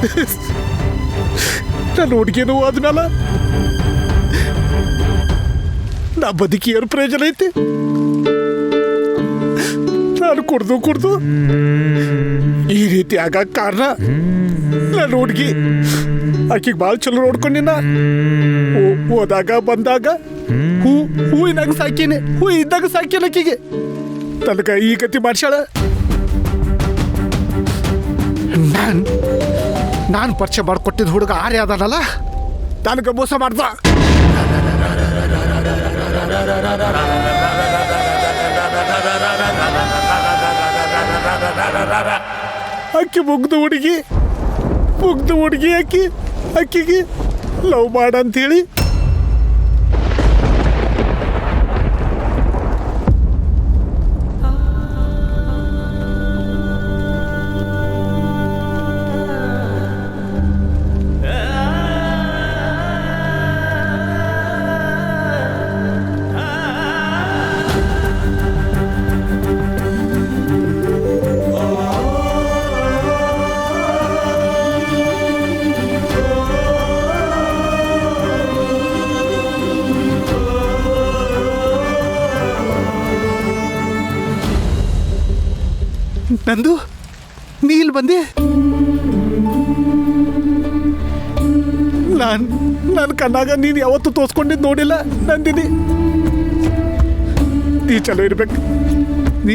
ನನ್ನ ಹುಡುಗಿನೂ ಆದ್ಮೇಲೆ ನಾ ಬದುಕಿ ಏನು ಪ್ರಯೋಜನ ಐತಿ. ನಾನು ಕುಡ್ದು ಕುಡ್ದು ಈ ರೀತಿ ಆಗಕ್ಕೆ ಕಾರಣ ನನ್ನ ಹುಡುಗಿ. ಆಕಿಗೆ ಭಾಳ ಚಲೋ ನೋಡ್ಕೊಂಡಿನ ಹೋದಾಗ ಬಂದಾಗ ಹೂ, ಹೂವಿನಾಗ ಸಾಕಿನಿ, ಹೂ ಇದ್ದಾಗ ಸಾಕಿನ ಆಕಿಗೆ. ತನಕ ಈ ಗತಿ ಮಾಡ್ಸಾಳ ನಾನು ನಾನು ಪರಿಚಯ ಮಾಡಿಕೊಟ್ಟಿದ್ದ ಹುಡುಗ ಆರ್ಯ ಅದಾನಲ್ಲ? ನನಗೆ ಮೋಸ ಮಾಡ್ದ. ಅಕ್ಕಿ ಮುಗ್ದು ಹುಡುಗಿ ಮುಗ್ದು ಹುಡುಗಿ ಅಕ್ಕಿ, ಅಕ್ಕಿಗೆ ಲವ್ ಮಾಡಂತೇಳಿ ನಂದು ನೀ ಇಲ್ಲಿ ಬಂದೆ ನಾನು ನನ್ನ ಕಣ್ಣಾಗ ನೀನು ಯಾವತ್ತೂ ತೋರಿಸ್ಕೊಂಡಿದ್ದು ನೋಡಿಲ್ಲ ನಂದಿನಿ ನೀ ಚಲೋ ಇರ್ಬೇಕು ನೀ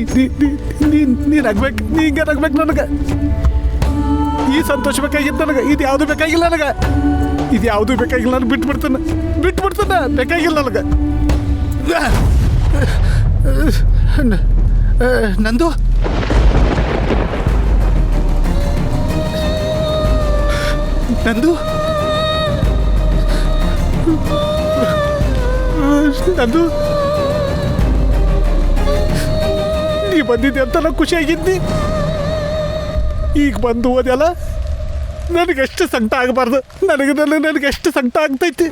ನೀ ಆಗ್ಬೇಕು ನೀ ಹಿಂಗೆ ಆಗ್ಬೇಕು ನನಗೆ ಈ ಸಂತೋಷ ಬೇಕಾಗಿತ್ತು ನನಗೆ ಇದು ಯಾವುದು ಬೇಕಾಗಿಲ್ಲ ನನಗೆ ಇದು ಯಾವುದು ಬೇಕಾಗಿಲ್ಲ ನಾನು ಬಿಟ್ಬಿಡ್ತಾನೆ ಬಿಟ್ಬಿಡ್ತಾನೆ ಬೇಕಾಗಿಲ್ಲ ನನಗೆ ನಂದು ನಂದು ನಂದು ನೀ ಬಂದಿದ್ದೆ ಅಂತ ನಾನು ಖುಷಿಯಾಗಿದ್ದೆ. ಈಗ ಬಂದು ಹೋದೆಲ್ಲ ನನಗೆಷ್ಟು ಸಂಕಟ ಆಗಬಾರ್ದು. ನನಗೆ ನನಗೆ ಎಷ್ಟು ಸಂಕಟ ಆಗ್ತೈತಿ.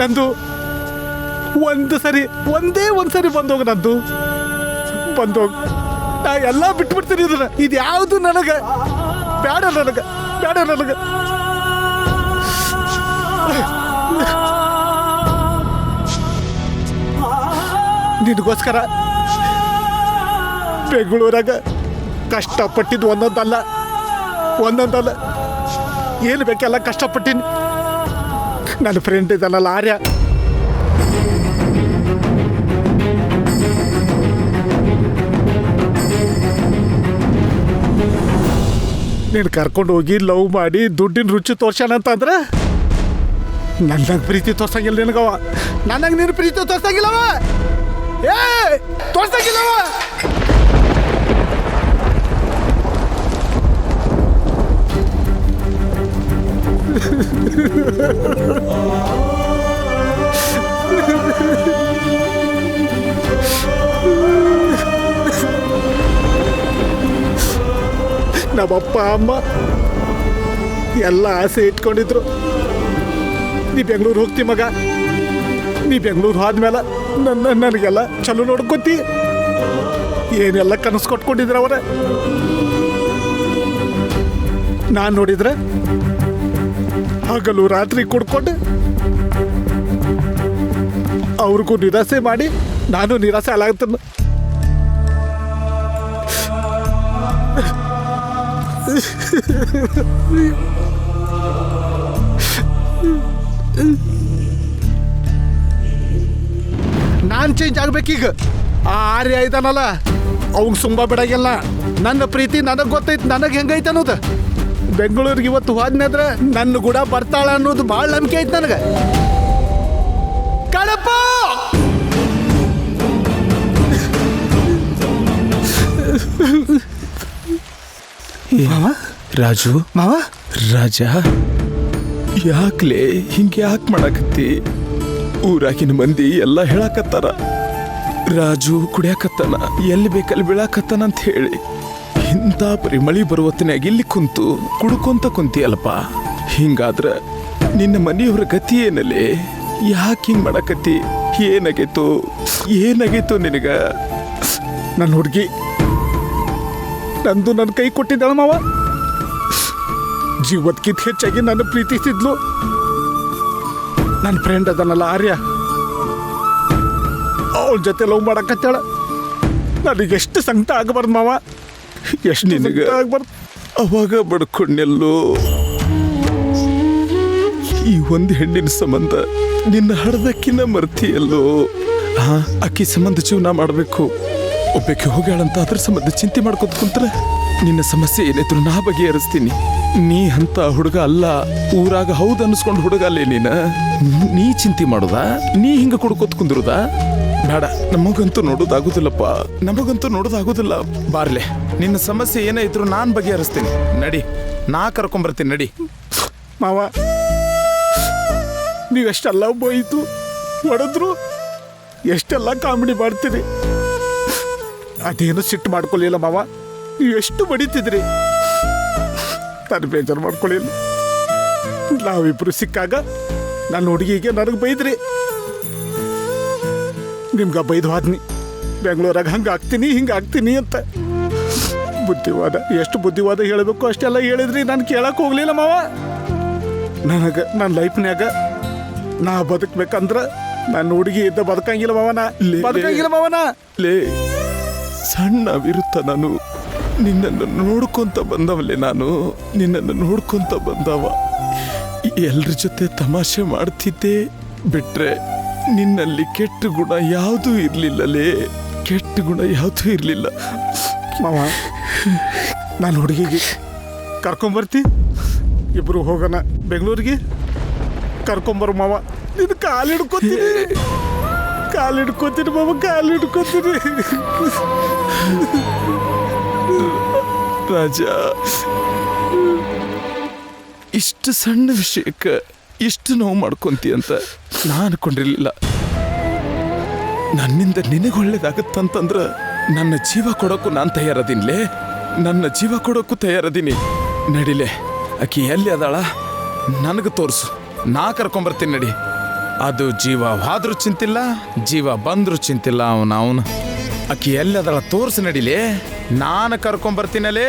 ನಂದು ಒಂದು ಸರಿ, ಒಂದೇ ಒಂದು ಸರಿ ಬಂದೋಗ ನಂದು. ಬಂದೋಗ. ನಾ ಎಲ್ಲ ಬಿಟ್ಬಿಡ್ತೀನಿ ಇದನ್ನ. ಇದು ಯಾವುದು ನನಗೆ? ಬೇಡ ನನಗೆ. ಬೇಡ ನನಗೆ? ನಿನಗೋಸ್ಕರ ಬೆಂಗಳೂರಾಗ ಕಷ್ಟಪಟ್ಟಿದ್ದು ಒಂದೊಂದಲ್ಲ ಒಂದೊಂದಲ್ಲ. ಏನು ಬೇಕೆಲ್ಲ ಕಷ್ಟಪಟ್ಟಿನಿ. ನನ್ನ ಫ್ರೆಂಡ್ ಇದಲ್ಲ ಆರ್ಯ. ನೀನು ಕರ್ಕೊಂಡು ಹೋಗಿ ಲವ್ ಮಾಡಿ ದುಡ್ಡಿನ ರುಚಿ ತೋರ್ಸ್ಯಾನ ಅಂತಂದ್ರೆ ನನ್ನಂಗೆ ಪ್ರೀತಿ ತೋರ್ಸಂಗಿಲ್ಲ ನಿನಗವ. ನನಗೆ ನೀನು ಪ್ರೀತಿ ತೋರ್ಸಂಗಿಲ್ಲವ ಏ ತೋರ್ಸಂಗಿಲ್ಲವ ನಮ್ಮಪ್ಪ, ಅಮ್ಮ, ಎಲ್ಲ ಆಸೆ ಇಟ್ಕೊಂಡಿದ್ರು. ನೀ ಬೆಂಗಳೂರು ಹೋಗ್ತಿ ಮಗ. ನೀ ಬೆಂಗಳೂರು ಆದ್ಮೇಲೆ ನನ್ನ ನನಗೆಲ್ಲ ಚಲೋ ನೋಡ್ಕೊತಿ. ಏನೆಲ್ಲ ಕನಸು ಕೊಟ್ಕೊಂಡಿದ್ರ ಅವರ? ನಾನು ನೋಡಿದ್ರೆ ಹಗಲು ರಾತ್ರಿ ಕುಡ್ಕೊಂಡು ಅವ್ರಿಗೂ ನಿರಾಸೆ ಮಾಡಿ ನಾನು ನಿರಾಸೆ ಅಲಾಗ್ತೇನೆ ನಾನು ಚೇಂಜ್ ಆಗ್ಬೇಕೀಗ. ಆ ಆರ್ಯ ಇದಾನಲ್ಲ ಅವಂಗೆ ಸುಂಬ ಬಿಡಾಗಿಲ್ಲ. ನನ್ನ ಪ್ರೀತಿ ನನಗೆ ಗೊತ್ತೈತಿ, ನನಗೆ ಹೆಂಗೈತೆ ಅನ್ನೋದು. ಬೆಂಗಳೂರಿಗೆ ಇವತ್ತು ಹೋದ್ನಂದ್ರೆ ನನ್ನ ಗುಡ ಬರ್ತಾಳ ಅನ್ನೋದು ಭಾಳ ನಂಬಿಕೆ ಐತೆ ನನಗೆ. ಕಡಪ ಮಾವ? ರಾಜು? ಮಾವ? ರಾಜ? ಯಾಕ್ಲೆ ಹಿಂಗೆ ಯಾಕೆ ಮಾಡಾಕತ್ತಿ? ಊರಾಗಿನ ಮಂದಿ ಎಲ್ಲ ಹೇಳಾಕತ್ತಾರ. ರಾಜು ಕುಡಿಯಾಕತ್ತಾನ ಎಲ್ಲಿ ಬೇಕಲ್ಲಿ ಬೀಳಾಕತ್ತಾನ ಅಂತ ಹೇಳಿ ಇಂಥ ಪರಿಮಳಿ ಮಳಿ ಬರುವತ್ತಿನಾಗ ಇಲ್ಲಿ ಕುಂತು ಕುಡ್ಕೊಂತ ಕುಂತಿಯಲ್ಲಪ್ಪ. ಹಿಂಗಾದ್ರ ನಿನ್ನ ಮನೆಯವ್ರ ಗತಿ ಏನಲ್ಲಿ ಯಾಕೆ ಹಿಂಗೆ ಮಾಡಾಕತ್ತಿ? ಏನಾಗೈತು? ಏನಾಗೈತು ನಿನಗ? ನನ್ನ ಹುಡುಗಿ ನಂದು ನನ್ನ ಕೈ ಕೊಟ್ಟಿದ್ದಾಳ ಮಾವ. ಜೀವದ್ಕಿಂತ ಹೆಚ್ಚಾಗಿ ನನ್ನ ಪ್ರೀತಿಸಿದ್ಲು ನನ್ನ ಫ್ರೆಂಡ್ ಅದನ್ನಲ್ಲ ಆರ್ಯ. ಅವಳ ಜೊತೆ ಲವ್ ಮಾಡಕತ್ತಾಳ. ನನಗೆ ಎಷ್ಟು ಸಂಕಟ ಆಗಬಾರ್ದು ಮಾವ. ಎಷ್ಟು ನಿನಗ ಆಗಬಾರ್ದು. ಅವಾಗ ಬಡ್ಕೊಂಡೆಲ್ಲೋ ಈ ಒಂದು ಹೆಣ್ಣಿನ ಸಂಬಂಧ ನಿನ್ನ ಹಡದಕ್ಕಿನ್ನ ಮರ್ತಿಯಲ್ಲೋ. ಹಾ? ಅಕ್ಕಿ ಸಂಬಂಧ ಜೀವನ ಮಾಡಬೇಕು. ಒಬ್ಬಕ್ಕೆ ಹೋಗ್ಯಾಳಂತ ಅದ್ರ ಸಂಬಂಧ ಚಿಂತೆ ಮಾಡ್ಕೊತ ಕುಂತ್ರ, ನಿನ್ನ ಸಮಸ್ಯೆ ಏನಿದ್ರು ನಾ ಬಗೆಹರಿಸ್ತೀನಿ. ನೀ ಅಂತ ಹುಡುಗ ಅಲ್ಲ, ಊರಾಗ ಹೌದು ಅನ್ಸ್ಕೊಂಡು ಹುಡುಗ ಅಲ್ಲೇ ನೀನ. ನೀ ಚಿಂತೆ ಮಾಡೋದಾ? ನೀ ಹಿಂಗ ಕುಡ್ಕೋತ್ ಕುಂದ್ರುದಾ? ಬೇಡ, ನಮಗಂತೂ ನೋಡೋದಾಗುದಿಲ್ಲಪ್ಪ. ನಮಗಂತೂ ನೋಡೋದಾಗುದಿಲ್ಲ. ಬಾರ್ಲೆ, ನಿನ್ನ ಸಮಸ್ಯೆ ಏನೇ ಇದ್ರು ನಾನ್ ಬಗೆಹರಿಸ್ತೀನಿ. ನಡಿ, ನಾ ಕರ್ಕೊಂಬರ್ತೀನಿ, ನಡಿ. ಮಾವ, ನೀವೆಷ್ಟೆಲ್ಲ ಬೋಯ್ತು ಹೊಡೆದ್ರು, ಎಷ್ಟೆಲ್ಲ ಕಾಮಿಡಿ ಮಾಡ್ತೀರಿ. ಅದೇನು ಸಿಟ್ಟು ಮಾಡ್ಕೊಳ್ಳಿಲ್ಲ ಮಾವ? ನೀವು ಎಷ್ಟು ಬಡಿತಿದ್ರಿ? ತನ್ನ ಬೇಜಾರು ಮಾಡ್ಕೊಳ್ಳಿಲ್ಲ. ನಾವಿಬ್ರು ಸಿಕ್ಕಾಗ ನನ್ನ ಹುಡುಗಿಗೆ ನನಗೆ ಬೈದ್ರಿ. ನಿಮ್ಗೆ ಬೈದು ಹೋದ್ನಿ. ಬೆಂಗಳೂರಾಗ ಹಂಗೆ ಆಗ್ತೀನಿ ಹಿಂಗೆ ಆಗ್ತೀನಿ ಅಂತ. ಬುದ್ಧಿವಾದ ಎಷ್ಟು ಬುದ್ಧಿವಾದ ಹೇಳಬೇಕು ಅಷ್ಟೆಲ್ಲ ಹೇಳಿದ್ರಿ ನಾನು ಕೇಳಕ್ಕೆ ಹೋಗ್ಲಿಲ್ಲ ಮಾವ. ನನಗೆ ನನ್ನ ಲೈಫ್ನ್ಯಾಗ ನಾ ಬದುಕ್ಬೇಕಂದ್ರೆ ನನ್ನ ಹುಡುಗಿ ಇದ್ದ ಬದುಕಂಗಿಲ್ಲ ಮಾವನ. ಬದುಕಂಗಿಲ್ಲ ಮಾವನ. ಲೇ ಸಣ್ಣ ವಿರುತ್ತ ನಾನು ನಿನ್ನನ್ನು ನೋಡ್ಕೊಂತ ಬಂದವಲ್ಲೇ ನಾನು. ನಿನ್ನನ್ನು ನೋಡ್ಕೊಂತ ಬಂದವ. ಎಲ್ರ ಜೊತೆ ತಮಾಷೆ ಮಾಡ್ತಿದ್ದೆ. ಬಿಟ್ರೆ ನಿನ್ನಲ್ಲಿ ಕೆಟ್ಟ ಗುಣ ಯಾವುದೂ ಇರಲಿಲ್ಲಲೇ. ಕೆಟ್ಟ ಗುಣ ಯಾವುದೂ ಇರಲಿಲ್ಲ. ಮಾವ, ನಾನು ಹುಡುಗಿಗೆ ಕರ್ಕೊಂಬರ್ತಿ? ಇಬ್ರು ಹೋಗೋಣ. ಬೆಂಗಳೂರಿಗೆ? ಕರ್ಕೊಂಬರು ಮಾವ ನಿನ್ನ ಕಾಲು ಹಿಡ್ಕೊತೀನಿ. ಕಾಲು ಹಿಡ್ಕೊತೀನಿ ಬಾಬ ಕಾಲು ಹಿಡ್ಕೊತೀನಿ ರಾಜ, ಇಷ್ಟು ಸಣ್ಣ ವಿಷಯಕ್ಕೆ ಇಷ್ಟು ನೋವು ಮಾಡ್ಕೊಂತಿ ಅಂತ ನಾ ಅನ್ಕೊಂಡಿರ್ಲಿಲ್ಲ. ನನ್ನಿಂದ ನಿನಗೆ ಒಳ್ಳೇದಾಗತ್ತಂತಂದ್ರೆ ನನ್ನ ಜೀವ ಕೊಡೋಕ್ಕೂ ನಾನು ತಯಾರದಿನ್ಲೇ? ನನ್ನ ಜೀವ ಕೊಡೋಕ್ಕೂ ತಯಾರದೀನಿ. ನಡಿಲೆ, ಆಕಿ ಎಲ್ಲಿ ಅದಾಳ? ನನಗೆ ತೋರಿಸು. ನಾ ಕರ್ಕೊಂಬರ್ತೀನಿ ನಡಿ. ಅದು ಜೀವ ಹಾದ್ರೂ ಚಿಂತಿಲ್ಲ, ಜೀವ ಬಂದ್ರೂ ಚಿಂತಿಲ್ಲ ಅವನ ಅವನು. ಅಕ್ಕಿ ಎಲ್ಲಿ ತೋರಿಸಿ ನಡಿಲಿ? ನಾನು ಕರ್ಕೊಂಬರ್ತೀನಲೇ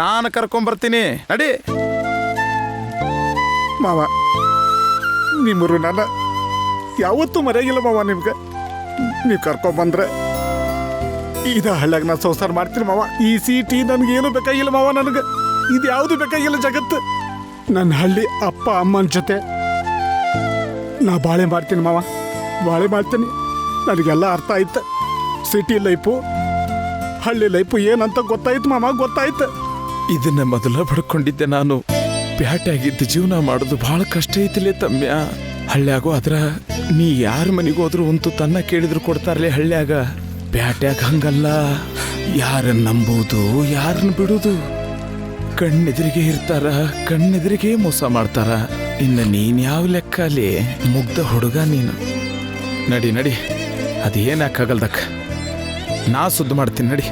ನಾನು ಕರ್ಕೊಂಬರ್ತೀನಿ ನಡಿ. ಮಾವ, ನಿಮ್ಮರು ನನ್ನ ಯಾವತ್ತೂ ಮರೆಯಾಗಿಲ್ಲ ಮಾವ ನಿಮ್ಗೆ. ನೀವು ಕರ್ಕೊಂಬಂದ್ರೆ ಇದ ಹಳ್ಳ್ಯಾಗ ನಾನು ಸಂಸಾರ ಮಾಡ್ತೀನಿ ಮಾವ. ಈ ಸಿಟಿ ನನಗೇನು ಬೇಕಾಗಿಲ್ಲ ಮಾವ ನನಗೆ. ಇದು ಯಾವುದು ಬೇಕಾಗಿಲ್ಲ ಜಗತ್ತು. ನನ್ನ ಹಳ್ಳಿ ಅಪ್ಪ ಅಮ್ಮನ ಜೊತೆ ನಾ ಬಾಳೆ ಮಾಡ್ತೀನಿ ಮಾವ. ಬಾಳೆ ಮಾಡ್ತೀನಿ. ನನಗೆಲ್ಲ ಅರ್ಥ ಆಯ್ತು. ಸಿಟಿ ಲೈಫು, ಹಳ್ಳಿ ಲೈಫು ಏನಂತ ಗೊತ್ತಾಯ್ತು ಮಾಮ ಗೊತ್ತಾಯ್ತು. ಇದನ್ನ ಮೊದಲ ಪಡ್ಕೊಂಡಿದ್ದೆ ನಾನು. ಪ್ಯಾಟ್ಯಾಗಿದ್ದ ಜೀವನ ಮಾಡೋದು ಬಹಳ ಕಷ್ಟ ಐತಿಲೇ ತಮ್ಯ. ಹಳ್ಳ್ಯಾಗೋ ಅದ್ರ ನೀ ಯಾರ ಮನೆಗೆ ಹೋದ್ರು ಒಂದು ತನ್ನ ಕೇಳಿದ್ರು ಕೊಡ್ತಾರಲೇ ಹಳ್ಳ್ಯಾಗ. ಪ್ಯಾಟ್ಯಾಗ ಹಂಗಲ್ಲ. ಯಾರನ್ನ ನಂಬುವುದು ಯಾರನ್ನ ಬಿಡುದು ಕಣ್ಣೆದುರಿಗೆ ಇರ್ತಾರ, ಕಣ್ಣೆದುರಿಗೆ ಮೋಸ ಮಾಡ್ತಾರ. ಇನ್ನು ನೀನು ಯಾವ ಲೆಕ್ಕ ಅಲ್ಲಿ ಮುಗ್ಧ ಹುಡುಗ ನೀನು? ನಡಿ ನಡಿ. ಅದೇನಾಕಾಗಲ್ದಕ್ಕ ನಾ ಸುದ್ದು ಮಾಡ್ತೀನಿ, ನಡಿ.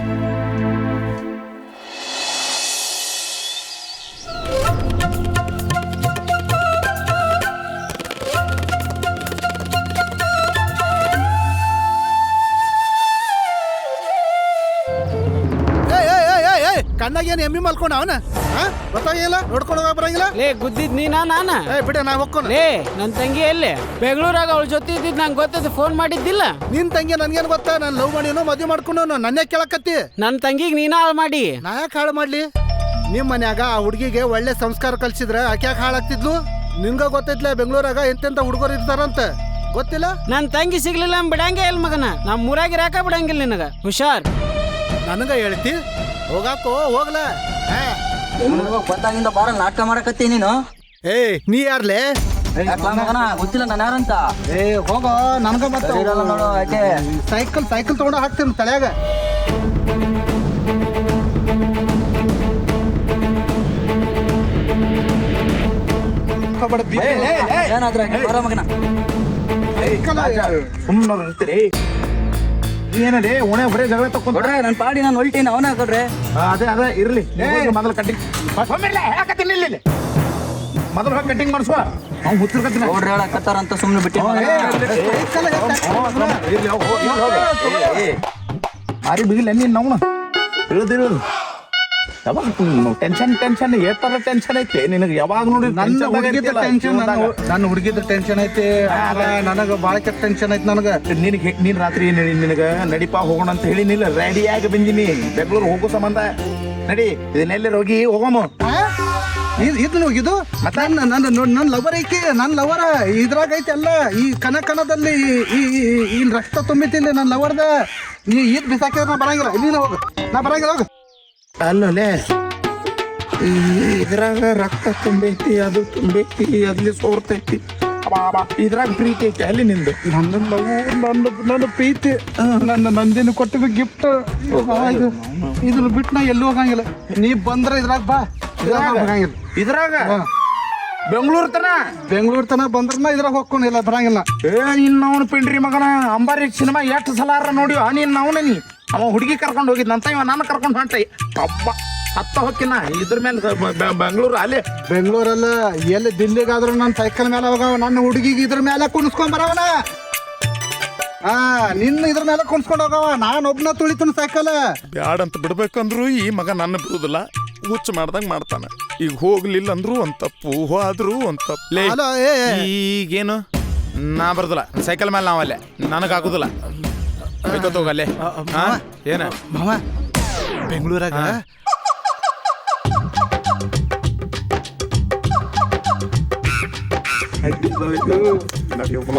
ಕಣ್ಣಾಗ ಏನು ಎಮ್ಮಿ ಮಲ್ಕೊಂಡ ಅವನ? ಗೊತ್ತಾಗಿಲ್ಲ ನೋಡ್ಕೊಂಡು ಹೋಗ ಬರಂಗಿಲ್ಲ? ಲೇ ಗುದ್ದಿದ್ ನೀನಾ ನಾನ? ಏ ಬಿಡ ನಾ ಹೋಗ್ಕೊನ ಲೇ ನನ್ ತಂಗಿ ಎಲ್ಲಿ? ಬೆಂಗಳೂರಾಗ ಅವಳ ಜೊತೆ ಇದ್ದಿದ್ ನಂಗೆ ಗೊತ್ತದ ಫೋನ್ ಮಾಡಿದ್ದಿಲ್ಲ? ನಿನ್ ತಂಗಿ ನನ್ಗೇನ್ ಗೊತ್ತಾ? ನಾನು ಲವ್ ಮಾಡಿನೋ ಮದುವೆ ಮಾಡ್ಕೊಂಡು ನನ್ನೇ ಕೇಳಕತ್ತಿ. ನನ್ ತಂಗಿಗ್ ನೀನ ಹಾಳು ಮಾಡಿ? ನಾ ಯಾಕೆ ಹಾಳು ಮಾಡ್ಲಿ? ನಿಮ್ ಮನ್ಯಾಗ ಆ ಹುಡುಗಿಗೆ ಒಳ್ಳೆ ಸಂಸ್ಕಾರ ಕಲ್ಸಿದ್ರೆ ಆಕೆ ಯಾಕೆ ಹಾಳಾಗ್ತಿದ್ಲು? ನಿಂಗ ಗೊತ್ತೈತ್ಲೆ ಬೆಂಗಳೂರಾಗ ಎಂತೆಂತ ಹುಡುಗರು ಇರ್ತಾರಂತ. ಗೊತ್ತಿಲ್ಲ? ನನ್ ತಂಗಿ ಸಿಗ್ಲಿಲ್ಲ ಅಂದ್ ಬಿಡಂಗೆ ಇಲ್ಲ ಮಗನ? ನಮ್ ಊರಾಗ ಇರಾಕ ಬಿಡಂಗಿಲ್ಲ ನಿನಗ. ಹುಷಾರ್. ನನಗ ಹೇಳ್ತಿ? ಹೋಗಾಕೋ ಹೋಗ್ಲ. ಗೊತ್ತಾಗಿಂದ ಬಾರ ನಾಟಕ ಮಾಡಕತ್ತಿ ನೀನು. ಏ ನೀ ಯಾರ್ಲೆ? ಗೊತ್ತಿಲ್ಲ ನಾನು ಯಾರಂತ. ಏ ಹೋಗೋ ನನ್ಗ ಮತ್ತೆ ನೋಡು ಯಾಕೆ ಸೈಕಲ್ ಸೈಕಲ್ ತಗೊಂಡು ಹಾಕ್ತೀನಿ ತಲೆಯಾಗ. ಏನಾದ್ರ ಬಾರ ಮಗನ. ಏನದೇ ಒಣೆ ಬರೇ ಜಗಳ ತಕೊಂಡ್ ಕೊಡ್ರೆ ನನ್ ಪಾಡಿ ನಾನು ಹೊಲ್ಟೀನಿ ಅವನ ಕೊಡ್ರೆ ಅದೇ ಅದೇ ಇರ್ಲಿ ಮೊದಲು ಕಟ್ಟಿಂಗ್ ಹೇಳಕತ್ತೀನಿ ಇಲ್ಲಿ ಮೊದಲು ಹೋಗಿ ಕಟ್ಟಿಂಗ್ ಮಾಡಿಸುವ ಅವ್ನು ಹುತ್ತಿರ್ಕತ್ತೀನಿ ನೋಡ್ರಿ ಹೇಳಕತ್ತಾರಂತ ಸುಮ್ಮನೆ ಬಿಟ್ಟಿ ಮಾರಿ ಬಿಗಿಲ್ಲ ನೀನ್ ನಾವು ಅವನು ಇಳಿದು ಯಾವಾಗ ಟೆನ್ಷನ್ ಟೆನ್ಷನ್ ಏತರ ಟೆನ್ಷನ್ ಐತೆ. ನಿನಗೆ ಯಾವಾಗ ನೋಡಿ ನನ್ನ ಹುಡುಗಿದ ಟೆನ್ಷನ್ ನನ್ನ ಹುಡುಗಿದ ಟೆನ್ಷನ್ ಐತಿ. ನನಗೆ ಬಾಳ ಕೆಟ್ಟ ಟೆನ್ಷನ್ ಐತೆ ನನಗೆ. ನಿನಗೆ ನೀನ್ ರಾತ್ರಿ ಏನು ಹೇಳಿ ನಿನಗ? ನಡಿಪಾ ಹೋಗೋಣ ಅಂತ ಹೇಳಿನಿಲ್ಲ ರೆಡಿಯಾಗಿ ಬಂದಿನಿ. ಬೆಂಗಳೂರು ಹೋಗೋ ಸಂಬಂಧ. ನಡಿ ಇದನ್ನೆಲ್ಲ ಹೋಗಿ ಹೋಗೋಮು ಇದು ಇದು ಮತ್ತೆ? ನನ್ನ ನನ್ನ ನನ್ನ ಲವರ್ ಐತಿ ನನ್ನ ಲವರ ಇದ್ರಾಗ ಐತಿ ಅಲ್ಲ ಈ ಕನ ಕನದಲ್ಲಿ ಈ ಈ- ಈ- ಈ ರಕ್ತ ತುಂಬಿತಿಲ್ಲ ನನ್ನ ಲವರ್ದ ನೀ ಇದು ಬಿಸಾಕಿದ್ರೆ ನಾ ಬರಂಗಿಲ್ಲ. ಇಲ್ಲಿ ಹೋಗು. ನಾ ಬರಂಗಿಲ್ಲ ಹೋಗು. ಅಲ್ಲೇ ಈ ಇದ್ರಾಗ ರಕ್ತ ತುಂಬೈತಿ ಅದು ತುಂಬೈತಿ ಅಲ್ಲಿ ಸೋರ್ತೈತಿ. ಇದ್ರಾಗ ಪ್ರೀತಿ ಐತಿ ಅಲ್ಲಿ ನಿಂದು. ನನ್ನ ಲವ್ ನನ್ನ ನನ್ನ ಪ್ರೀತಿ ನನ್ನ ನಂದಿನ ಕೊಟ್ಟಿದ್ದು ಗಿಫ್ಟ್ ಇದು ಇದ್ರ ಬಿಟ್ಟು ನಾ ಎಲ್ಲೂ ಹೋಗಂಗಿಲ್ಲ. ನೀ ಬಂದ್ರೆ ಇದ್ರಾಗ ಬಾ ಇದ್ರಾಗ ನಾ ಬರಂಗಿಲ್ಲ ಇದ್ರಾಗ? ಬೆಂಗಳೂರು ತನ? ಬೆಂಗಳೂರು ತನ ಬಂದ್ರನ ಇದ್ರಾಗ ಹೋಗ್ಕೊಂಡಿಲ್ಲ ಬರಂಗಿಲ್ಲ. ಏ ನಿನ್ನ ಅವನು ಪಿಂಡ್ರಿ ಮಗನ ಅಂಬಾರಿ ಸಿನಿಮಾ ಎಷ್ಟು ಸಲಾರ ನೋಡಿ ನೀನ್ ಅವನ ನೀ. ಅವ ಹುಡುಗಿ ಕರ್ಕೊಂಡು ಹೋಗಿದ್ನಂತ ಇವ ನಾನು ಕರ್ಕೊಂಡು ಹೊಂಟ. ಅಬ್ಬ ಹತ್ತ ಹೊಕ್ಕಿನ ಇದ್ರ ಮೇಲೆ ಬೆಂಗಳೂರು ಅಲ್ಲಿ. ಬೆಂಗಳೂರಲ್ಲ ಎಲ್ಲಿ ದಿಲ್ಲಿಗಾದ್ರೂ ನನ್ನ ಸೈಕಲ್ ಮೇಲೆ ಹೋಗವ ನನ್ನ ಹುಡುಗಿಗೆ ಇದ್ರ ಮೇಲೆ ಕುಣಿಸ್ಕೊಂಡ್ ಬರವನ? ಹಾ ನಿನ್ನ ಇದ್ರ ಮೇಲೆ ಕುಣಿಸ್ಕೊಂಡು ಹೋಗವ ನಾನು ಒಬ್ನ ತುಳಿತನ ಸೈಕಲ್. ಬ್ಯಾಡಂತ ಬಿಡ್ಬೇಕಂದ್ರು ಈ ಮಗ ನನ್ನ ಬಿಡುದಿಲ್ಲ. ಹುಚ್ಚ ಮಾಡ್ದಂಗ ಮಾಡ್ತಾನೆ. ಈಗ ಹೋಗ್ಲಿಲ್ಲ ಅಂದ್ರು ಒಂದ್ ತಪ್ಪು ಹೋದ್ರು ಒಂದ್ ತಪ್ಪು. ಏ, ಏ. ಈಗೇನು? ನಾ ಬರ್ದಲ್ಲ. ಸೈಕಲ್ ಮೇಲೆ ನಾವಲ್ಲೇ. ನನಗ ಆಗುದಿಲ್ಲ ಹೋಗಲ್ಲೇ ಏನ? ಮಾವ ಬೆಂಗಳೂರಾಗ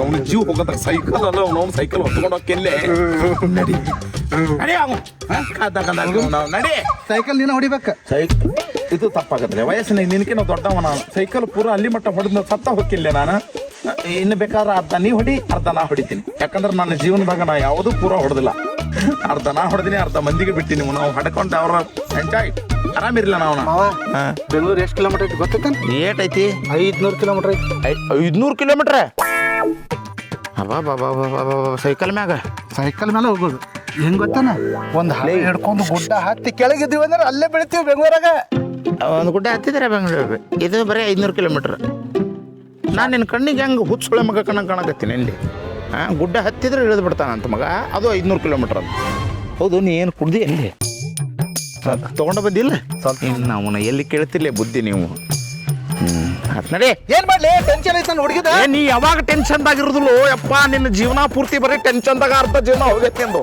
ಅವನ ಜೀವ ಹೋಗತ್ತ ಸೈಕಲ್ ಅಲ್ಲ ಅವನ ಸೈಕಲ್ ಹೊತ್ಕೊಂಡು ಹೋಗ್ಕೆಲ್ಲೇ ನಡಿ. ನಡಿ ಅವನು. ನಡಿ. ಸೈಕಲ್ ನೀನ ಹೊಡಿಬೇಕ? ಸೈಕಲ್ ಇದು ತಪ್ಪಾಗತ್ತೆ ವಯಸ್ಸಿನ ನಿನಕಿನ ದೊಡ್ಡವ ನಾನು. ಸೈಕಲ್ ಪೂರ ಅಲ್ಲಿ ಮಟ್ಟ ಹೊಡೆದ ಸತ್ತ ಹೋಗಿಲ್ಲ ನಾನು. ಇನ್ನು ಬೇಕಾದ್ರೆ ಅರ್ಧ ನೀ ಹೊಡಿ ಅರ್ಧ ನಾ ಹೊಡಿತೀನಿ. ಯಾಕಂದ್ರೆ ನನ್ನ ಜೀವನದಾಗ ನಾ ಯಾವುದೂ ಪೂರ ಹೊಡೆದಿಲ್ಲ. ಅರ್ಧ ನಾ ಹೊಡೆದಿನಿ ಅರ್ಧ ಮಂದಿಗೆ ಬಿಟ್ಟಿನಿ. ನಾವು ಹಡ್ಕೊಂಡು ಅವ್ರ ಎಂಜಾಯ್ ಆರಾಮಿರ್ಲಿಲ್ಲ ನಾವು ಬೆಂಗಳೂರು ಎಷ್ಟು ಕಿಲೋಮೀಟರ್ ಐತಿ ಗೊತ್ತೈತೆ ಏಟ್ ಐತಿ? ಐದ್ನೂರು ಕಿಲೋಮೀಟರ್ ಐತಿ. ಐದ್ನೂರು ಕಿಲೋಮೀಟ್ರ್ ಅಬ್ಬಾ ಬಾಬಾ ಸೈಕಲ್ ಮ್ಯಾಗ. ಸೈಕಲ್ ಮೇಲೆ ಹೋಗೋದು ಹೆಂಗ್ ಗೊತ್ತಾನ? ಒಂದ್ ಹಳೆ ಹಿಡ್ಕೊಂಡು ಗುಡ್ಡ ಹತ್ತಿ ಕೆಳಗಿದ್ವಿ ಅಂದ್ರೆ ಅಲ್ಲೇ ಬೆಳಿತೀವಿ ಬೆಂಗಳೂರಾಗ. ಒಂದು ಗುಡ್ಡ ಹತ್ತಿದ್ರೆ ಬೆಂಗಳೂರು. ಇದು ಬರೀ ಐದ್ನೂರು ಕಿಲೋಮೀಟ್ರ್ ನಾನು ನಿನ್ನ ಕಣ್ಣಿಗೆ ಹೆಂಗೆ ಹುಚ್ಚುಳೆ ಮಗ ಕಣ್ಣಂಗೆ ಕಾಣಕತ್ತೀನಿ ಇಲ್ಲಿ? ಹಾಂ ಗುಡ್ಡ ಹತ್ತಿದ್ರೆ ಇಳಿದು ಬಿಡ್ತಾನಂತ ಮಗ. ಅದು ಐದುನೂರು ಕಿಲೋಮೀಟ್ರ್ ಅಂತ ಹೌದು ನೀ ಏನು ಕುಡ್ದಿ ಎಲ್ಲಿ? ತೊಗೊಂಡು ಬಂದಿಲ್ಲ ಸ್ವಲ್ಪ ಅವನ ಎಲ್ಲಿ ಕೇಳ್ತಿಲ್ಲ ಬುದ್ಧಿ ನೀವು. ನಡಿ. ಏನ್ ಮಾಡ್ಲಿ? ಟೆನ್ಷನ್ ಐತೆ ಹುಡುಗಿದ ನೀ ಯಾವಾಗ ಟೆನ್ಷನ್ ಇರುದಿಲ್ಲೋ ಯಪ್ಪ ನಿನ್ನ ಜೀವನ ಪೂರ್ತಿ ಬರೀ ಟೆನ್ಷನ್ದಾಗ ಅರ್ಧ ಜೀವನ ಹೋಗೈತೆ ಎಂದು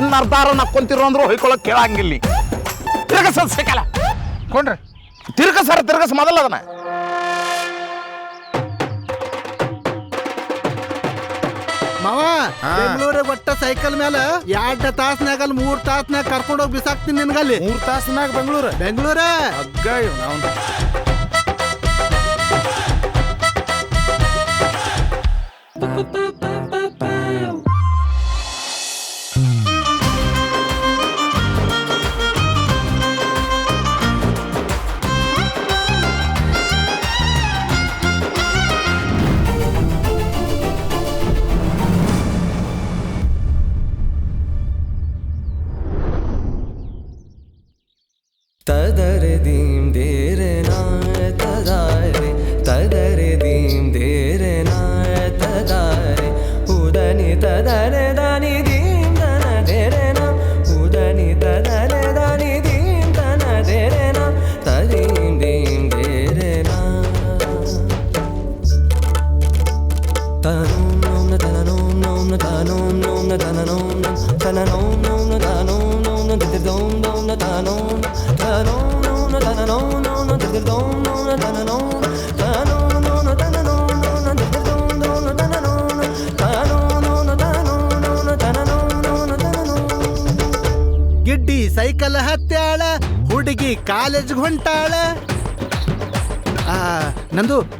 ಇನ್ನು ಅರ್ಧ ಅರ ನಕ್ಕೊಂತಿರೋ ಅಂದ್ರೆ ಹೊಯ್ಕೊಳಕ್ ಕೇಳಂಗಿಲ್ಲ. ತಿರ್ಗಸ ಸಿಕ್ಕಲ್ಲ ಕೊಂಡ್ರಿ. ತಿರ್ಗಸರ ತಿರ್ಗಸ ಮೊದಲ ಅದನ್ನ. ಬೆಂಗಳೂರಿಗೆ ಒಟ್ಟ ಸೈಕಲ್ ಮೇಲೆ ಎರಡ್ ತಾಸ್ನಾಗ ಅಲ್ಲಿ ಮೂರ್ ತಾಸ್ನಾಗ ಕರ್ಕೊಂಡು ಹೋಗಿ ಬಿಸಾಕ್ತೀನಿ ನಿನ್ಗಲ್ಲಿ. ಮೂರ್ ತಾಸನಾಗ ಬೆಂಗಳೂರು? ಬೆಂಗಳೂರ. ನಾವು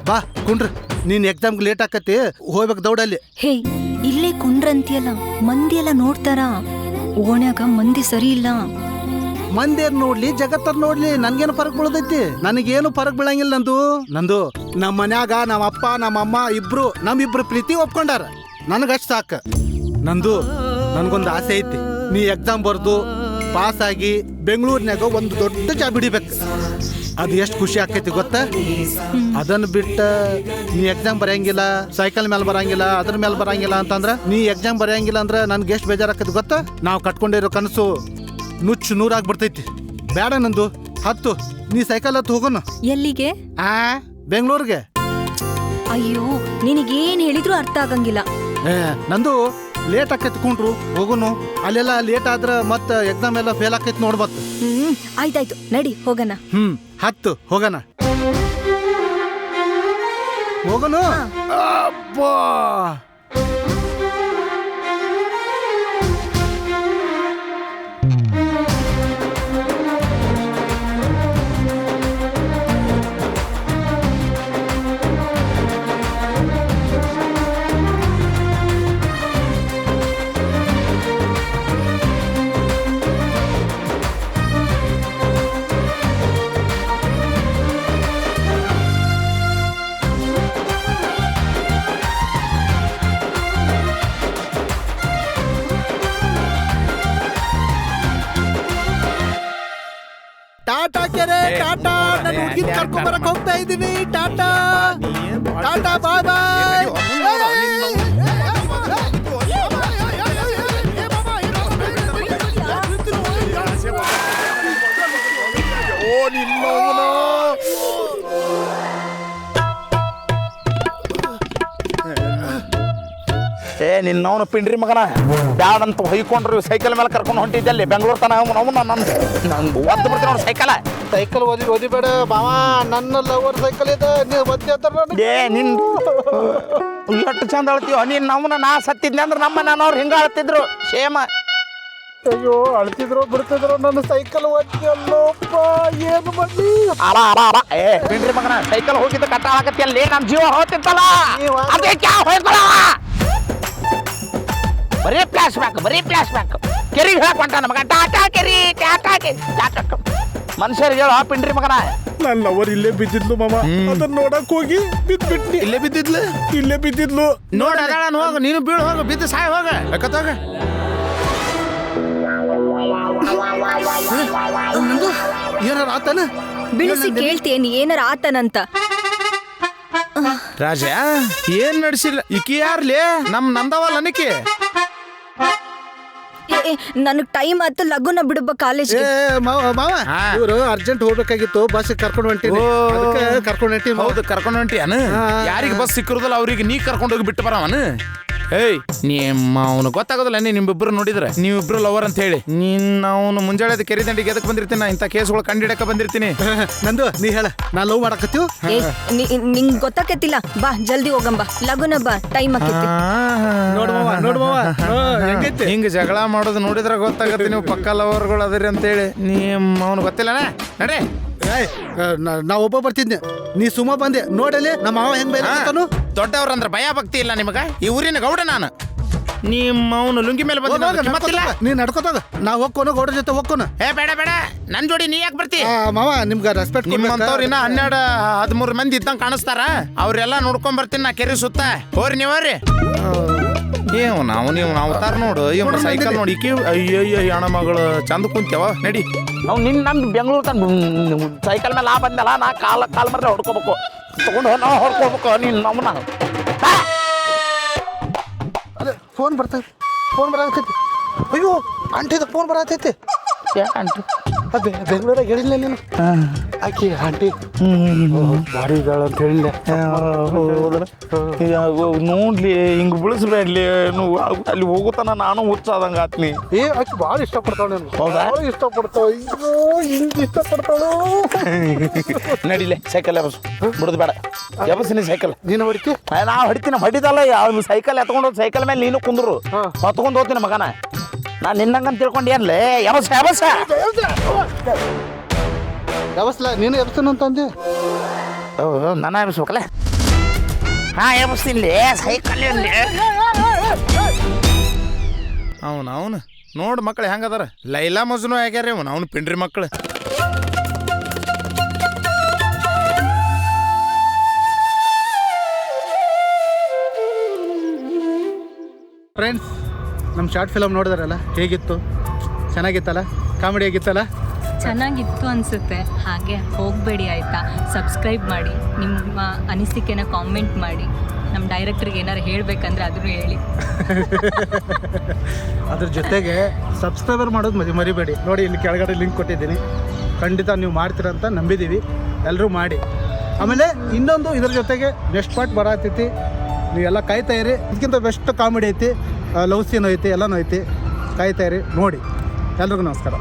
ಬಾ ಕುಂಡ್ರ. ನೀನ್ ಎಕ್ಸಾಮ್ಗೆ ಲೇಟ್ ಆಕತಿ ಹೋಗ್ಬೇಕು ದೌಡಲ್ಲಿ ಹೇ ಇಲ್ಲೇ ಕುಂಡ್ರಂತಿಯಲ್ಲ ಮಂದಿ ಎಲ್ಲ ನೋಡ್ತಾರ? ಓಣ್ಯಾಗ ಮಂದಿ ಸರಿ ಇಲ್ಲ. ಮಂದಿ ನೋಡ್ಲಿ ಜಗತ್ತರ್ ನೋಡ್ಲಿ ನನ್ಗೇನು ಫರಕ್ ಬೀಳದೈತಿ? ನನಗೇನು ಫರಕ್ ಬೀಳಂಗಿಲ್ಲ ನಂದು. ನಂದು ನಮ್ಮ ಮನ್ಯಾಗ ನಮ್ಮ ಅಪ್ಪ ನಮ್ಮ ಅಮ್ಮ ಇಬ್ರು ನಮ್ಮಿಬ್ರು ಪ್ರೀತಿ ಒಪ್ಕೊಂಡಾರ. ನನಗಷ್ಟು ಸಾಕ. ನಂದು ನನಗೊಂದು ಆಸೆ ಐತಿ. ನೀ ಎಕ್ಸಾಮ್ ಬರ್ದು ಪಾಸ್ ಆಗಿ ಬೆಂಗಳೂರಿನಾಗ ಒಂದು ದೊಡ್ಡ ಜಾಬ್ ಹಿಡಿಬೇಕು. ಅದು ಎಷ್ಟು ಖುಷಿ ಆಕೈತಿ ಗೊತ್ತಾ? ಅದನ್ನ ಬಿಟ್ಟ ನೀ ಎಕ್ಸಾಮ್ ಬರೆಯಂಗಿಲ್ಲ ಸೈಕಲ್ ಮೇಲೆ ಬರಂಗಿಲ್ಲ ಅದ್ರ ಮೇಲೆ ಬರಂಗಿಲ್ಲ ಅಂತಂದ್ರ ನೀ ಎಕ್ಸಾಮ್ ಬರೆಯಂಗಿಲ್ಲ ಅಂದ್ರ ನನ್ಗೆ ಎಷ್ಟು ಬೇಜಾರಾಕೈತಿ ಗೊತ್ತಾ? ನಾವು ಕಟ್ಕೊಂಡಿರೋ ಕನಸು ನುಚ್ಚು ನೂರಾಗ್ಬಿಡ್ತೈತಿ ಬೇಡ ನಂದು ಹತ್ತು ನೀ ಸೈಕಲ್ ಹತ್ತು ಹೋಗೋಣ. ಎಲ್ಲಿಗೆ? ಆ ಬೆಂಗಳೂರಿಗೆ. ಅಯ್ಯೋ ನಿನಗೇನ್ ಹೇಳಿದ್ರು ಅರ್ಥ ಆಗಂಗಿಲ್ಲ. ನಂದು ಲೇಟ್ ಆಕೈತಿ ಕುಂಟ್ರು ಹೋಗುನು. ಅಲ್ಲೆಲ್ಲ ಲೇಟ್ ಆದ್ರ ಮತ್ತೆ ಎಕ್ಸಾಮ್ ಎಲ್ಲ ಫೇಲ್ ಆಕೈತಿ ನೋಡ್ಬತ್ ಹ್ಮ್ ಆಯ್ತಾಯ್ತು. ನಡಿ ಹೋಗಣ. ಹ್ಮ್ ಹತ್ತು ಹೋಗೋಣ. ಹೋಗನು? ಅಬ್ಬಾ! ಹೋಗ್ತಾ ಇದ್ದೀನಿ. ಟಾಟಾ. ಟಾಟಾ ಬಾಯ್ ಬಾಯ್. ಏ ನಿನ್ನವನು ಪಿಂಡ್ರಿ ಮಗನ. ಬ್ಯಾಡ ಅಂತ ಹೊಯ್ಕೊಂಡ್ರು ಸೈಕಲ್ ಮೇಲೆ ಕರ್ಕೊಂಡು ಹೊಂಟಿದ್ದಲ್ಲಿ ಬೆಂಗಳೂರು ತನ ಅವನು ನನ್ನ ನಂಗೆ ಒದ್ದು ಬಿಡ್ತೀನಿ ನೋಡಿ ಸೈಕಲ್. ಸೈಕಲ್ ಓದಿ ಓದಿ ಬೇಡ ಬಾವಾ ನನ್ನ ಲವರ್ ಸೈಕಲ್ ಇದೆ ನೀವು ಒದ್ದೆ ಅಂತಾರ ಏ ನಿನ್ ಎಷ್ಟು ಚಂದ ಅಳ್ತೀವ ನೀನ್ ನಮ್ಮನ್ನ ನಾ ಸತ್ತಿದ್ನಿ ಅಂದ್ರೆ ನಮ್ಮ ನನ್ನವ್ರು ಹಿಂಗ ಅಳ್ತಿದ್ರು. ಸೇಮ ಅಯ್ಯೋ ಅಳ್ತಿದ್ರು ಬಿಡ್ತಿದ್ರು ನನ್ನ ಸೈಕಲ್ ಒದ್ದೆ ಅಲ್ಲೋಪ್ಪ ಏನು ಮಾಡಿ ಅರ ಅರ ಅರ. ಏ ಪಿಂಡ್ರಿ ಮಗನ ಸೈಕಲ್ ಹೋಗಿದ್ದ ಕಟ್ಟ ಆಗತ್ತಿ ಅಲ್ಲಿ ನಮ್ಮ ಜೀವ ಹೋಗ್ತಿತ್ತಲ್ಲ? ಅದೇ ಅದಕ್ಕೆ ಹೋಯ್ತಲ್ಲ ಬರೀ ಫ್ಲಾಶ್ ಬ್ಯಾಕ್ ಬರೀ ಫ್ಲಾಶ್ ಬ್ಯಾಕ್ ಕೆರಿಗೆ ಹಾಕೊಂಡ ನಮಗ ಟಾಟಾ ಕೆರಿ ಟಾಟಾ ಕೆರಿ. ಟಾಟಾ ಮನುಷ್ಯರಿಗೆ ಹೇಳು ಆ ಪಿಂಡ್ರಿ ಮಗನ. ನನ್ನ ಲವರ್ ಇಲ್ಲೇ ಬಿದ್ದಿದ್ಲು ಮಾಮ. ಅದನ್ನ ನೋಡಕ್ ಹೋಗಿ ಬಿದ್ ಬಿಟ್ನಿ ಇಲ್ಲೇ ಬಿದ್ದಿದ್ಲು? ಇಲ್ಲೇ ಬಿದ್ದಿದ್ಲು. ನೋಡ ಹೋಗ. ನೀನು ಬೀಳು ಹೋಗ. ಬಿದ್ದು ಸಾಯ ಹೋಗ. ಯಾಕತ್ತಾಗ ಏನಾರ ಆತನ? ಬಿಡಿಸಿ ಕೇಳ್ತೇನೆ ಏನಾರ ಆತನಂತ. ರಾಜ ಏನ್ ನಡ್ಸಿಲ್ಲ? ಇಕಿ ಯಾರ್ಲಿ? ನಮ್ ನಂದವಲ್ಲ ಅನಿಕೆ. ನನಗ್ ಟೈಮ್ ಆಯ್ತು ಲಗುನ ಬಿಡಬ್ಬ ಏ ಕಾಲೇಜ್ಗೆ ಮಾವ ಮಾವ. ಇವರು ಅರ್ಜೆಂಟ್ ಹೋಗ್ಬೇಕಾಗಿತ್ತು ಬಸ್ ಕರ್ಕೊಂಡು ಹೊಂಟೀನಿ ಓ. ಅದಕ್ಕೆ ಕರ್ಕೊಂಡು ಹೊಂಟೀನಿ ಮಾವ. ಹೌದು ಕರ್ಕೊಂಡು ಹೊಂಟಿಯಾನ. ಯಾರಿಗೆ ಬಸ್ ಸಿಕ್ಕಿರೋದಲ್ಲ ಅವ್ರಿಗೆ ನೀ ಕರ್ಕೊಂಡು ಹೋಗಿ ಬಿಟ್ಟು ಬರವನ ಏಯ್ ನಿಮ್ಮ ಅವನು ಗೊತ್ತಾಗೋದಿಲ್ಲ ನೀ ನಿಮ್ಮಿಬ್ರು ನೋಡಿದ್ರೆ. ನೀವಿಬ್ರು ಲವರ್ ಅಂತ ಹೇಳಿ. ನಿನ್ನ ಅವನು ಮುಂಜಾನೆ ಅದಕ್ಕೆ ಕೆರೆ ದಂಡಿಗೆ ಎದಕ್ ಬಂದಿರ್ತೀನಿ? ನಾ ಇಂಥ ಕೇಸ್ಗಳು ಕಂಡಿಡಕ ಬಂದಿರ್ತೀನಿ. ನಂದು ನೀ ಹೇಳ. ನಾ ಲವ್ ಮಾಡಕತ್ತೀವ್? ನಿಂಗ್ ಗೊತ್ತಾಕತ್ತಿಲ್ಲ ಬಾ ಜಲ್ದಿ ಹೋಗಂಬಾ ಲಗುನ ಬಾ ಟೈಮ್ ಆಕೈತಿ. ಹೆಂಗೈತಿ? ಹಿಂಗ ಜಗಳ ಮಾಡೋದು ನೋಡಿದ್ರೆ ಗೊತ್ತಾಗತ್ತೆ ನೀವು ಪಕ್ಕ ಲವರ್ಗಳು ಅದರಿ ಅಂತೇಳಿ. ನಿಮ್ಮ ಅವನು ಗೊತ್ತಿಲ್ಲನ? ನಡೆ. ಏಯ್, ನಾ- ಒಬ್ಬ ಬರ್ತಿದ್ನೆ. ನೀ ಸುಮ್ಮ ಬಂದೆ. ನೋಡಲಿ ನಮ್ಮ ಮಾವ ಹೆಂಗ್ ಬೈತಾನು ದೊಡ್ಡವ್ರಂದ್ರ ಭಯ ಭಕ್ತಿ ಇಲ್ಲ ನಿಮಗ? ಈ ಊರಿನ ಗೌಡ ನಾನು. ನಿಮ್ಮ ಅವನು ಲುಂಗಿ ಮೇಲೆ ಬಂದಿಲ್ಲ ನೀ ನಡ್ಕೋತಾಗ ನಾ ಹೋಗ್ಕೋನು ಗೌಡ ಜೊತೆ ಹೋಗ್ಕೋನು. ಏ ಬೇಡ ಬೇಡ. ನನ್ ಜೋಡಿ ನೀ ಯಾಕೆ ಬರ್ತಿ? ಮಾವ ನಿಮ್ಗೆ ರೆಸ್ಪೆಕ್ಟ್ ನಿಮ್ಮಂತವ್ರು ಇನ್ನ ಹನ್ನೆರಡು ಹದಿಮೂರು ಮಂದಿ ಇದ್ದಂಗೆ ಕಾಣಿಸ್ತಾರ? ಅವರೆಲ್ಲ ನೋಡ್ಕೊಂಡ್ ಬರ್ತೀನಿ ನಾ ಕೆರೆ ಸುತ್ತ. ಹೋರಿ ನೀವ್ರಿ ಏವ್ ನಾವು ನೀವು ನಾವು ತರ ನೋಡು. ಇವ್ ಸೈಕಲ್ ನೋಡಿ. ಈಕಿ ಅಯ್ಯಯ್ಯ ಅಣ್ಣ ಮಗಳು ಚಂದ ಕುಂತ್ಯವ. ನಡಿ. ನಾವು ನಿನ್ನ ನಮ್ದು ಬೆಂಗಳೂರು ತನ್ ಸೈಕಲ್ ಮೇಲೆ ಆ ಬಂದಲ್ಲ ನಾ ಕಾಲ ಕಾಲ ಮರ ಹೊಡ್ಕೋಬೇಕು. ತಗೊಂಡು ನಾವು ಹೊಡ್ಕೋಬೇಕು ನೀನು ನಮ್ಮನ್ನ ಅದೇ ಫೋನ್ ಬರ್ತೈತಿ ಫೋನ್ ಬರತೈತಿ ಅಯ್ಯೋ ಆಂಟಿದ ಫೋನ್ ಬರತೈತಿ ಯಾಕಂಟು ಅದೇ ಬೆಂಗಳೂರಾಗ ಹೇಳಿಲ್ಲ ನೀನು? ಆಕಿ ಆಂಟಿ. ಭಾರಿ ಇದ್ದಾಳ ಅಂತ ಹೇಳಿಲ್ಲ ನೋಡ್ಲಿ ಹಿಂಗ್ ಬಿಳಿಸ್ಬೇಡ್ಲಿ ಅಲ್ಲಿ ಹೋಗುತ್ತಾನ ನಾನು ಹುಚ್ಚಾದಂಗ ಆತ್ನಿ. ಏ ಆಕಿ ಭಾಳ ಇಷ್ಟಪಡ್ತಾಳ ನೀನು. ಹೌದಾ? ಭಾಳ ಇಷ್ಟಪಡ್ತಾಳ. ಅಯ್ಯೋ ಹಿಂಗ್ ಇಷ್ಟಪಡ್ತಾಳು. ನಡಿಲೆ ಸೈಕಲ್ ಎಬಸ್ ಬಿಡುದು ಬೇಡ. ಎಬಸಿನಿ ಸೈಕಲ್ ನೀನು ಹೊಡಿತಿ? ನಾ ಹೊಡಿತೀನಿ ಹೊಡಿದಲ್ಲ ಯಾವ ಸೈಕಲ್ ಎತ್ಕೊಂಡು ಸೈಕಲ್ ಮೇಲೆ ನೀನು ಕುಂದ್ರು. ಹೊತ್ಕೊಂಡು ಹೋಗ್ತೀನಿ ಮಗನ. ನಾ ನಿನ್ನಂಗಂತ ತಿಳ್ಕೊಂಡು ಏನ್ಲೇ? ಯಾವಸ ಯಾವಸ? ಯಾವಸ್ಲ ನೀನು ನನ್ನ ಹಾಂ ಹಾ ಎಬಸ್ತೀನಿ ಸೈಕಲ್ ಅವನು ಅವನು. ನೋಡು ಮಕ್ಕಳು ಹೆಂಗದಾರ? ಲೈಲಾ ಮಜ್ನು ಆಗ್ಯಾರ ಅವನು. ಅವನು ಪಿಂಡ್ರಿ ಮಕ್ಕಳು ಫ್ರೆಂಡ್ಸ್ ನಮ್ಮ ಶಾರ್ಟ್ ಫಿಲಮ್ ನೋಡಿದಾರಲ್ಲ? ಹೇಗಿತ್ತು? ಚೆನ್ನಾಗಿತ್ತಲ್ಲ? ಕಾಮಿಡಿ ಆಗಿತ್ತಲ್ಲ? ಚೆನ್ನಾಗಿತ್ತು ಅನಿಸುತ್ತೆ. ಹಾಗೆ ಹೋಗಬೇಡಿ ಆಯಿತಾ? ಸಬ್ಸ್ಕ್ರೈಬ್ ಮಾಡಿ. ನಿಮ್ಮ ಅನಿಸಿಕೆನ ಕಾಮೆಂಟ್ ಮಾಡಿ. ನಮ್ಮ ಡೈರೆಕ್ಟ್ರಿಗೆ ಏನಾರು ಹೇಳಬೇಕಂದ್ರೆ ಅದನ್ನು ಹೇಳಿ. ಅದ್ರ ಜೊತೆಗೆ ಸಬ್ಸ್ಕ್ರೈಬರ್ ಮಾಡೋದು ಮದುವೆ ಮರಿಬೇಡಿ. ನೋಡಿ ಇಲ್ಲಿ ಕೆಳಗಡೆ ಲಿಂಕ್ ಕೊಟ್ಟಿದ್ದೀನಿ. ಖಂಡಿತ ನೀವು ಮಾಡ್ತೀರಂತ ನಂಬಿದ್ದೀವಿ ಎಲ್ಲರೂ ಮಾಡಿ. ಆಮೇಲೆ ಇನ್ನೊಂದು ಇದ್ರ ಜೊತೆಗೆ ಬೆಸ್ಟ್ ಪಾರ್ಟ್ ಬರತೈತಿ. ನೀವೆಲ್ಲ ಕಾಯ್ತಾ ಇರಿ. ಇದಕ್ಕಿಂತ ಬೆಸ್ಟ್ ಕಾಮಿಡಿ ಐತಿ. ಲವ್ ಸೀನ್ ಐತಿ ಎಲ್ಲನೂ ಐತಿ. ಕಾಯ್ತಾಯಿರಿ ನೋಡಿ. ಎಲ್ರಿಗೂ ನಮಸ್ಕಾರ.